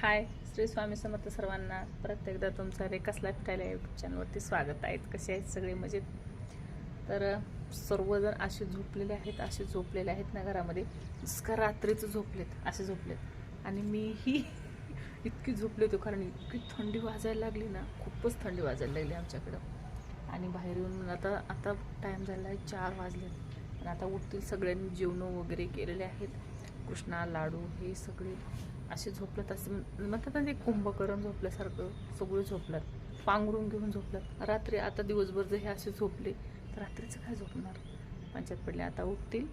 हाय श्री स्वामी समर्थ सर्वांना परत एकदा तुमचं रेखास लाईफस्टाईल या यूट्यूब चॅनलवरती स्वागत आहेत कसे आहेत सगळे मजेत? तर सर्वजण असे झोपलेले आहेत असे झोपलेले आहेत ना घरामध्ये. जसं का रात्रीच झोपलेत असे झोपलेत. आणि मीही इतकी झोपले होते कारण इतकी थंडी वाजायला लागली ना खूपच थंडी वाजायला लागली आमच्याकडं. आणि बाहेर येऊन आता आता टाईम झाला आहे चार वाजले. आणि आता उठतील सगळ्यांनी जेवणं वगैरे केलेले आहेत. कृष्णा लाडू हे सगळे असे झोपलं असं मग म्हणतात ना ते कुंभकरण झोपल्यासारखं सगळं झोपलात पांघरून घेऊन झोपलात रात्री आता दिवसभर जर हे असे झोपले तर रात्रीचं काय झोपणार? पंचायत पडले आता उठतील.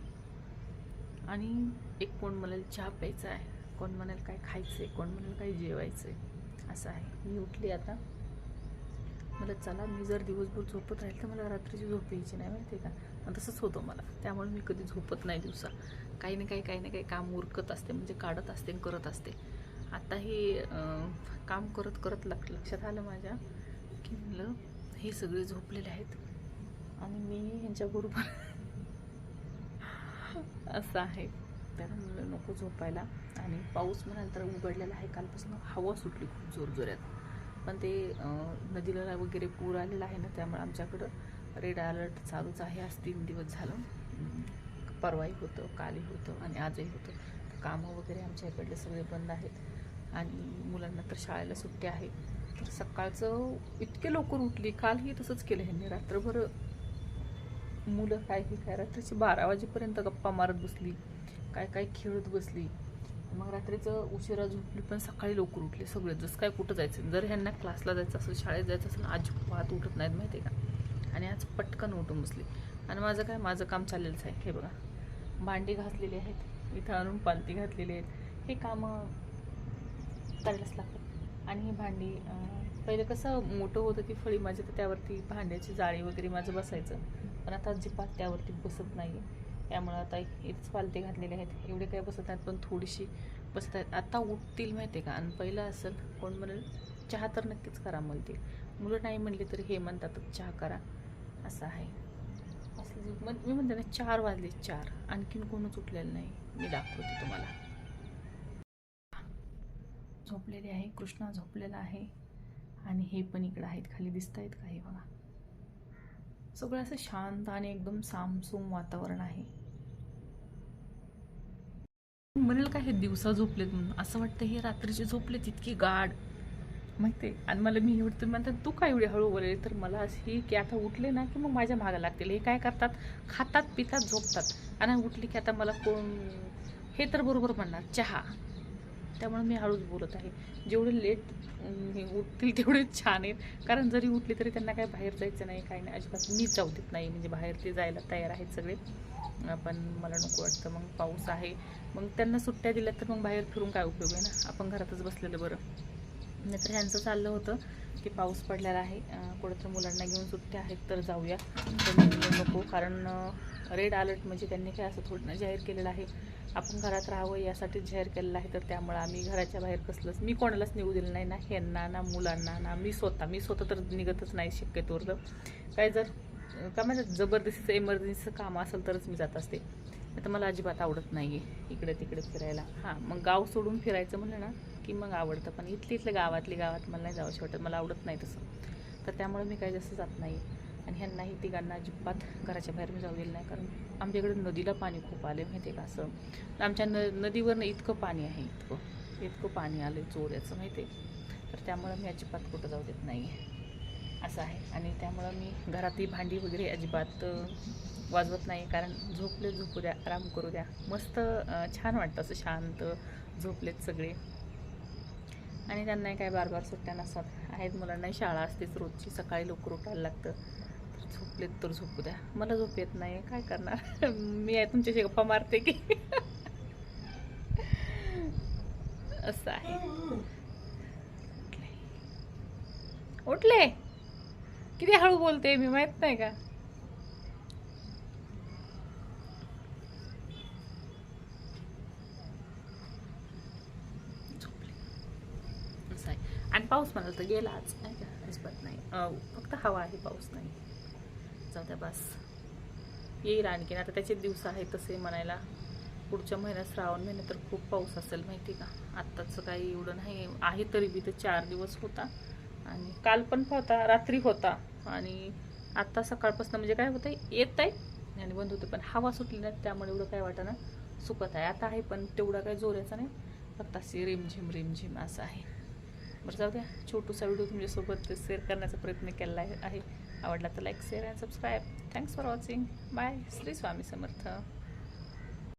आणि एक कोण म्हणाल चहा प्यायचा आहे. कोण म्हणाल काय खायचं आहे कोण म्हणाल काय जेवायचं आहे असं आहे. मी उठली आता. मला चला मी जर दिवसभर झोपत राहील तर मला रात्रीची झोप यायची नाही माहिती आहे का तसंच होतं मला. त्यामुळे मी कधी झोपत नाही दिवसा. काही ना काही काही ना काही काम उरकत असते म्हणजे काढत असते आणि करत असते. आता हे काम करत करत लक्ष लक्षात आलं माझ्या की म्हणलं हे सगळे झोपलेले आहेत आणि मी ह्यांच्याबरोबर असं आहे. तर म्हणलं नको झोपायला. आणि पाऊस म्हणाल तर उघडलेला आहे. कालपासून हवा सुटली खूप जोरजोरात. पण ते नदीला वगैरे पूर आलेला आहे ना त्यामुळे आमच्याकडं रेड अलर्ट चालूच आहे. आज तीन दिवस झालं. परवाही होतं कालही होतं आणि आजही होतं. कामं वगैरे आमच्या इकडले सगळे बंद आहेत. आणि मुलांना तर शाळेला सुट्टी आहे. तर सकाळचं इतके लवकर उठली कालही तसंच केलं ह्यांनी. रात्रभर मुलं काय ही काय? रात्रीची बारा वाजेपर्यंत गप्पा मारत बसली. काय काय खेळत बसली. मग रात्रीचं उशिरा झोपली पण सकाळी लवकर उठले सगळे. जसं काय कुठं जायचं. जर ह्यांना क्लासला जायचं असेल शाळेत जायचं असेल अजिबात उठत नाहीत माहिती आहे का? आणि आज पटकन उठून बसले. आणि माझं काय? माझं काम चाललेलंच आहे. हे बघा. भांडी घासलेली आहेत. इथं आणून पालती घातलेली आहेत. हे कामं करायलाच लागतात. आणि ही भांडी पहिलं कसं मोठं होतं ती फळी माझी तर त्यावरती भांड्याची जाळी वगैरे माझं बसायचं. पण आता अजिबात त्यावरती बसत नाही आहे त्यामुळं आता इथेच पालते घातलेले आहेत. एवढे काय बसत आहेत पण थोडीशी बसत आहेत आता उठतील माहिती आहे का? आणि पहिलं असेल कोण म्हणेल? चहा तर नक्कीच करा म्हणतील. मुलं नाही म्हणली तर हे म्हणतात चहा करा. असं आहे. असं मग मी म्हणते ना चार वाजले चार. आणखीन कोणच उठलेलं नाही. मी दाखवते तुम्हाला. झोपलेले आहे. कृष्णा झोपलेला आहे. आणि हे पण इकडं आहेत. खाली दिसत आहेत का हे बघा. सगळं असं शांत आणि एकदम सामसूम वातावरण आहे. म्हणेल का हे दिवसा झोपलेत म्हणून? असं वाटतं हे रात्रीचे झोपलेत इतकी गाढ. माहिती आणि मला मी एवढं म्हणतात तू काय एवढी हळू बोलले? तर मला अशी की आता उठले ना की मग माझ्या मागं लागतील. हे काय करतात? खातात पितात झोपतात. आणि उठली की आता मला कोण हे तर बरोबर म्हणणार चहा. त्यामुळे मी हळूच बोलत आहे. जेवढे लेट उठतील तेवढे छान आहेत. कारण जरी उठली तरी त्यांना काय बाहेर जायचं नाही काही नाही. अजिबात मी जाऊ देत नाही. म्हणजे बाहेर ते जायला तयार आहेत सगळे. पण मला नको वाटतं. मग पाऊस आहे. मग त्यांना सुट्ट्या दिल्या तर मग बाहेर फिरून काय उपयोग आहे ना? आपण घरातच बसलेलं बरं. नाहीतर ह्यांचं चाललं होतं की पाऊस पडलेला आहे. कुठं तर मुलांना घेऊन सुट्ट्या आहेत तर जाऊया. पण नको. कारण रेड अलर्ट म्हणजे त्यांनी काय असं थोडं जाहीर केलेलं आहे. आपण घरात राहावं यासाठीच जाहीर केलेलं आहे तर त्यामुळं आम्ही घराच्या बाहेर कसलंच मी कोणालाच निघू दिलं नाही ना ह्यांना ना मुलांना ना मी स्वतः. मी स्वतः तर निघतच नाही शक्यतोवर काय जर का काय जबरदस्तीचं इमर्जन्सीचं काम असेल तरच मी जात असते. तर मला अजिबात आवडत नाही आहे इकडे तिकडे फिरायला. हां मग गाव सोडून फिरायचं म्हणलं ना की मग आवडतं. पण इथली इथल्या गावातली गावात मला नाही जावंशी वाटत. मला आवडत नाही तसं. तर त्यामुळे मी काही जास्त जात नाही आणि ह्यांनाही तिघांना अजिबात घराच्या बाहेर मी जाऊ दिलं नाही. कारण आमच्याकडे नदीला पाणी खूप आले माहिती आहे का असं? आमच्या न नदीवरनं इतकं पाणी आहे. इतकं? इतकं पाणी आलं चोऱ्याचं माहिती आहे तर त्यामुळं मी अजिबात कुठं जाऊ देत नाही असं आहे. आणि त्यामुळं मी घरातली भांडी वगैरे अजिबात वाजवत नाही. कारण झोपले झोपू द्या आराम करू द्या मस्त छान वाटतं असं शांत झोपलेत सगळे. आणि त्यांनाही काय बार बार सुट्ट्या नसतात. आहेत मुलांनाही शाळा असतेच रोजची. सकाळी लवकर उठायला लागतं. झोपलेत तर झोपू द्या. मला झोप येत नाही. काय करणार? मी आहे तुमच्याशी गप्पा मारते की. असं आहे. उठले. किती हळू बोलते मी माहीत नाही का? असं आहे. आणि पाऊस म्हणाल तर गेला आज नाही का? अजिबात नाही. फक्त हवा आहे पाऊस नाही. जाऊ द्या बस. येईल आणखीन. आता त्याचे दिवस आहेत तसे म्हणायला. पुढच्या महिन्यात श्रावण महिन्यात तर खूप पाऊस असेल माहिती का? आत्ताचं काही एवढं नाही. आहे तरी बी तर चार दिवस होता. आणि काल पण होता रात्री होता. आणि आत्ता सकाळपासून म्हणजे काय होतं येत आहे. आणि बंद होते पण हवा सुटली नाही त्यामुळे एवढं काय वाटतं सुकत आहे. आता आहे पण तेवढा काही जोराचा नाही. फक्त अशी रिमझिम रिमझिम असं आहे. बरं जाऊ द्या. छोटूसा व्हिडिओ तुमच्यासोबत शेअर करण्याचा प्रयत्न केला आहे. आवडला तर like share and subscribe thanks for watching bye Shri Swami Samarth.